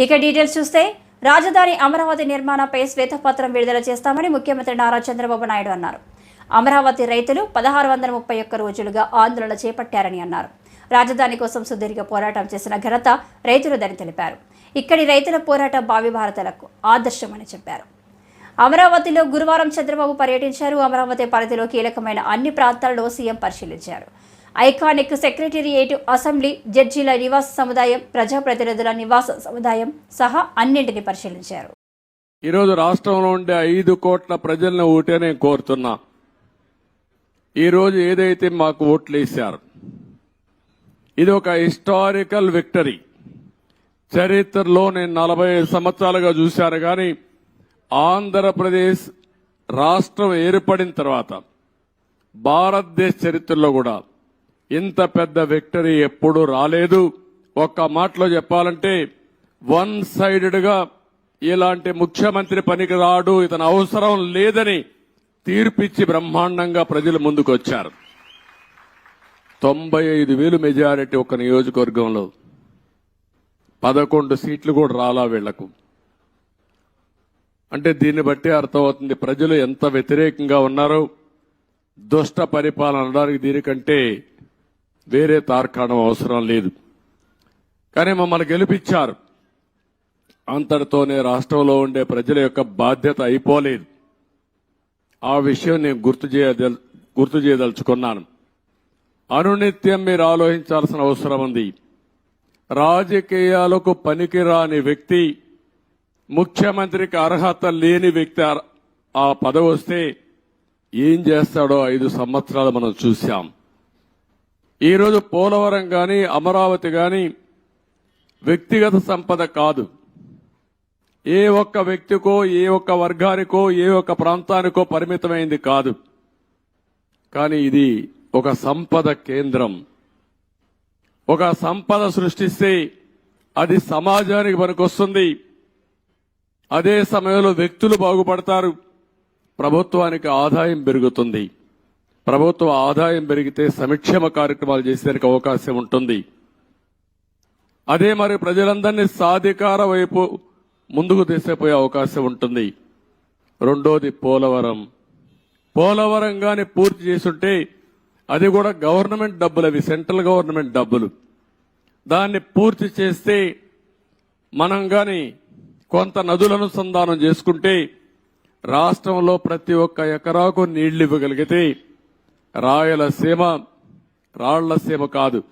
ఇక డీటెయిల్స్ చూస్తే రాజధాని అమరావతి నిర్మాణంపై శ్వేతపత్రం విడుదల చేస్తామని ముఖ్యమంత్రి నారా చంద్రబాబు నాయుడు అన్నారు. అమరావతి రైతులు పదహారు వందల ముప్పై ఒక్క రోజులుగా ఆందోళన చేపట్టారని అన్నారు. రాజధాని కోసం సుదీర్ఘ పోరాటం చేసిన ఘనత రైతులదని తెలిపారు. ఇక్కడి రైతుల పోరాటం భావి భారతలకు ఆదర్శమని చెప్పారు. అమరావతిలో గురువారం చంద్రబాబు పర్యటించారు. అమరావతి పరిధిలో కీలకమైన అన్ని ప్రాంతాలలో సీఎం పరిశీలించారు. ఐకానిక్ సెక్రటేరియట్ అసెంబ్లీ జడ్జీల నివాస సముదాయం ప్రజాప్రతినిధుల నివాస సముదాయం సహా అన్నింటిని పరిశీలించారు. ఈరోజు రాష్ట్రంలో ఉండే ఐదు కోట్ల ప్రజలను ఓటే నేను కోరుతున్నా. ఈరోజు ఏదైతే మాకు ఓట్లు వేశారు ఇది ఒక హిస్టారికల్ విక్టరీ. చరిత్రలో నేను నలభై ఐదు సంవత్సరాలుగా చూశాను కానీ ఆంధ్రప్రదేశ్ రాష్ట్రం ఏర్పడిన తర్వాత భారతదేశ చరిత్రలో కూడా ఇంత పెద్ద విక్టరీ ఎప్పుడూ రాలేదు. ఒక్క మాటలో చెప్పాలంటే వన్ సైడెడ్గా ఇలాంటి ముఖ్యమంత్రి పనికి రాడు ఇతను అవసరం లేదని తీర్పిచ్చి బ్రహ్మాండంగా ప్రజలు ముందుకు వచ్చారు తొంభై ఐదు వేలు మెజారిటీ ఒక నియోజకవర్గంలో. పదకొండు సీట్లు కూడా రాలా వీళ్ళకు. అంటే దీన్ని బట్టి అర్థమవుతుంది ప్రజలు ఎంత వ్యతిరేకంగా ఉన్నారో. దుష్ట పరిపాలన అనడానికి దీనికంటే వేరే తార్కాణం అవసరం లేదు. కానీ మమ్మల్ని గెలిపించారు. అంతటితోనే రాష్ట్రంలో ఉండే ప్రజల యొక్క బాధ్యత అయిపోలేదు. ఆ విషయం నేను గుర్తు చేయదల్ గుర్తు చేయదలుచుకున్నాను. అనునిత్యం మీరు ఆలోచించాల్సిన అవసరం ఉంది. రాజకీయాలకు పనికిరాని వ్యక్తి ముఖ్యమంత్రికి అర్హత లేని వ్యక్తి ఆ పదవి వస్తే ఏం చేస్తాడో ఐదు సంవత్సరాలు మనం చూశాం. ఈరోజు పోలవరం కానీ అమరావతి కానీ వ్యక్తిగత సంపద కాదు. ఏ ఒక్క వ్యక్తికో ఏ ఒక్క వర్గానికో ఏ ఒక్క ప్రాంతానికో పరిమితమైంది కాదు. కానీ ఇది ఒక సంపద కేంద్రం. ఒక సంపద సృష్టిస్తే అది సమాజానికి పనికొస్తుంది. అదే సమయంలో వ్యక్తులు బాగుపడతారు. ప్రభుత్వానికి ఆదాయం పెరుగుతుంది. ప్రభుత్వ ఆదాయం పెరిగితే సంక్షేమ కార్యక్రమాలు చేసేందుకు అవకాశం ఉంటుంది. అదే మరి ప్రజలందరినీ సాధికార వైపు ముందుకు తీసేపోయే అవకాశం ఉంటుంది. రెండోది పోలవరం. పోలవరం కానీ పూర్తి చేసుంటే అది కూడా గవర్నమెంట్ డబ్బులు అవి సెంట్రల్ గవర్నమెంట్ డబ్బులు. దాన్ని పూర్తి చేస్తే మనం కానీ కొంత నదుల అనుసంధానం చేసుకుంటే రాష్ట్రంలో ప్రతి ఒక్క ఎకరాకు నీళ్ళు ఇవ్వగలిగితే రాయలసీమ రాళ్ళసీమ కాదు.